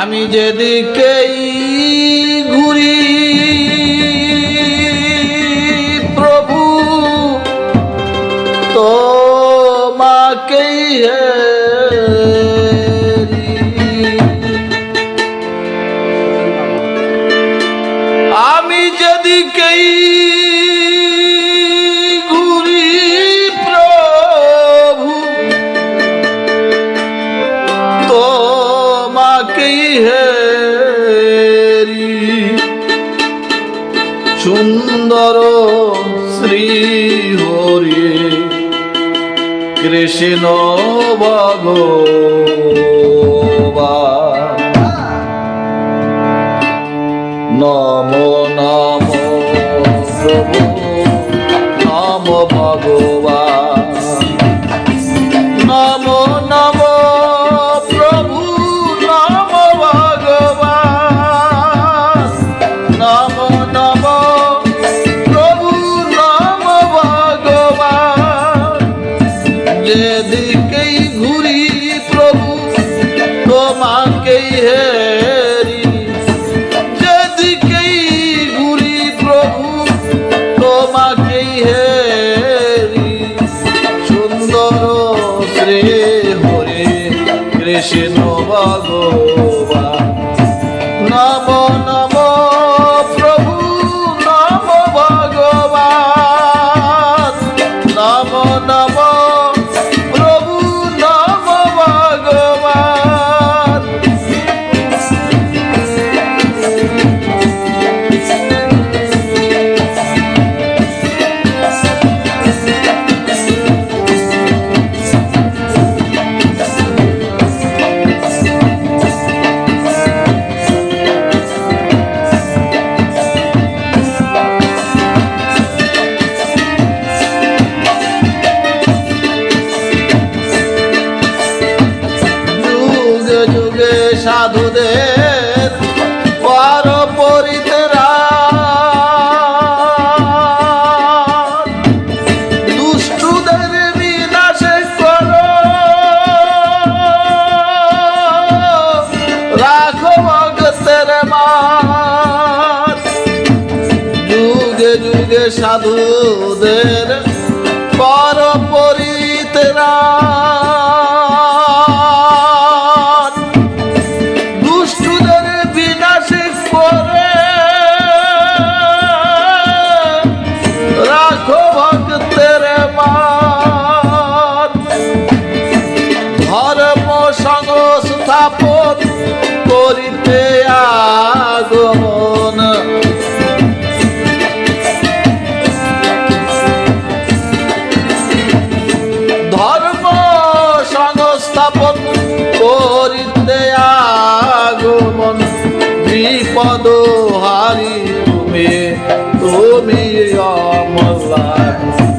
আমি যেদিকেই সুন্দর শ্রী হরি কৃষ্ণ ভগবা নম নম প্রভু নম ভগবা সাধুদের পর পরিতেরা দুষ্টুদের বিনাশে করো। রাখো ভগতের মা যুগে যুগে সাধুদের Allah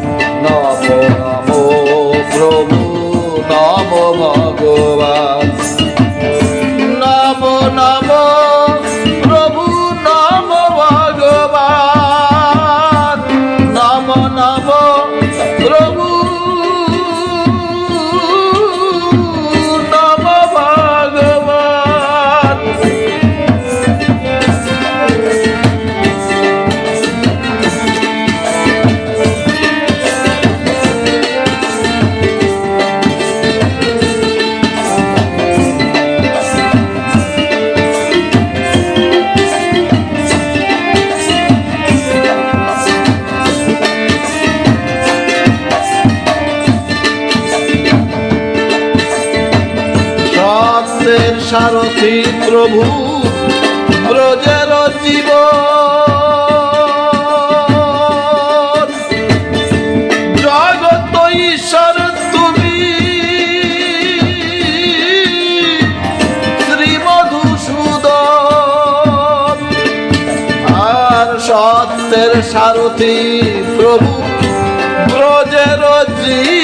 সারথি প্রভু ব্রজের জীব। জগত সত্যের সারথি প্রভু ব্রজের জীব।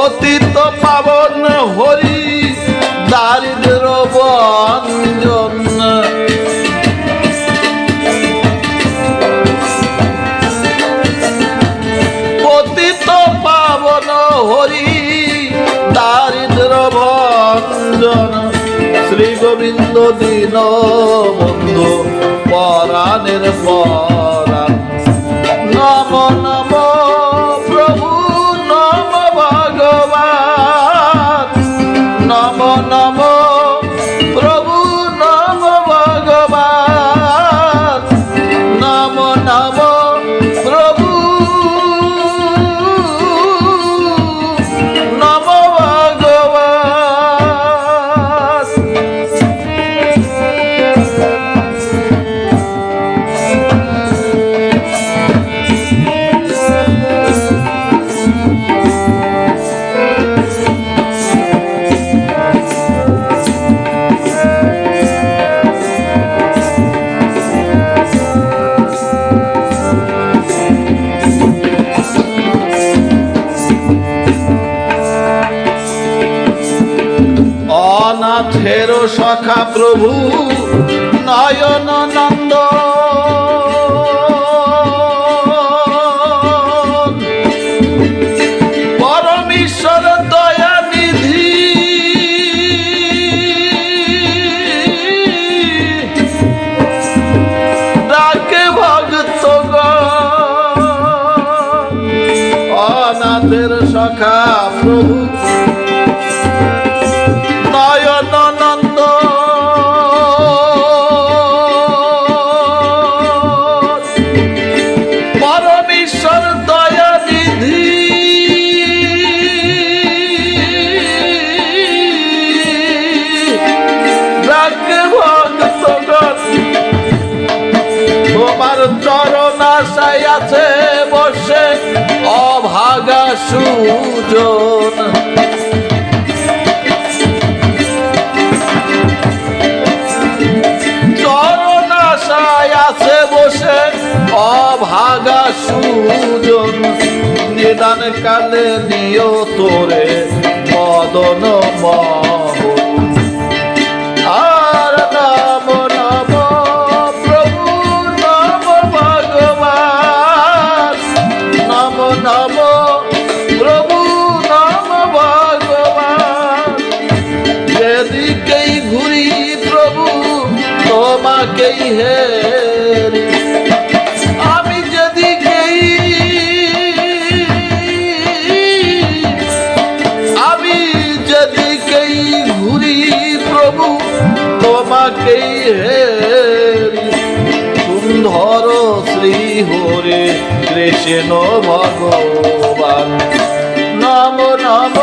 পতিত পাবন হরি, দারিদ্র বঞ্জন। পতিত পাবন হরি, দারিদ্র বঞ্জন। শ্রী গোবিন্দ দীন বন্ধু পরাণের পরা সখা প্রভু নয়ন নন্দ তোমার চরণ আশায় বসে, অভাগা সুজন। চরণ আশায় আছে বসে, অভাগা সুজন। নিদান কালে নিয় তোরে, মদন মোহন নাম প্রভু নাম ভগবান যেদিকেই ঘুরি প্রভু তোমাকেই হেরি। আমি যেদিকেই আমি যেদিকেই ঘুরি প্রভু, তোমাকেই হেরি। হরে কৃষ্ণ ভগবান। নাম নাম